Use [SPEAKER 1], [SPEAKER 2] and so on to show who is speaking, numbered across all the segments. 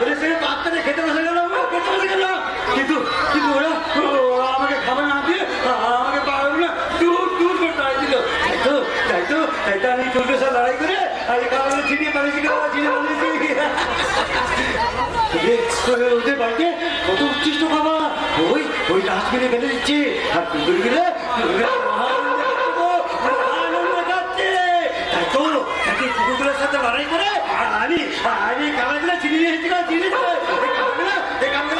[SPEAKER 1] ওদের সঙ্গে খেতে বসে গেল খেতে বসে কিন্তু তাই তো আমি চলবে কত উচ্ছিষ্ট খাবার। ওই ওই ডাস্টবিনে ফেলে দিচ্ছে। আর কুকুর গেলে তাই তো, তাকে কুকুরগুলোর সাথে লড়াই করে
[SPEAKER 2] అని అని కమల చిన్న కమల కమల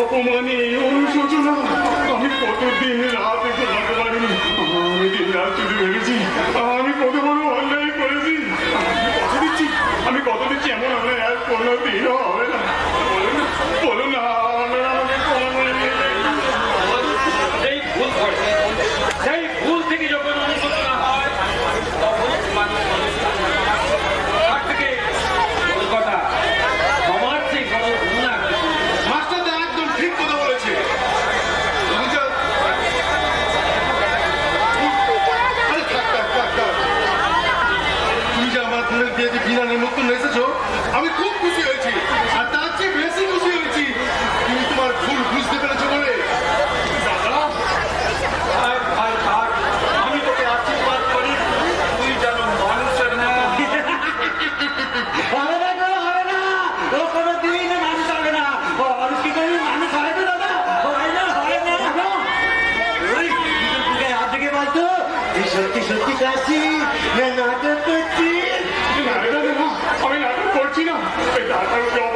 [SPEAKER 2] অপমানে ওর সূচনা। আমি
[SPEAKER 3] কতদিন রাত এসে থাকতে পারিনি আমি দিন রাত শুধু ভেবেছি
[SPEAKER 1] সত্যি সত্যি কাশি না নাটক করছি।
[SPEAKER 3] নাটক আমি করছি না। তারপরে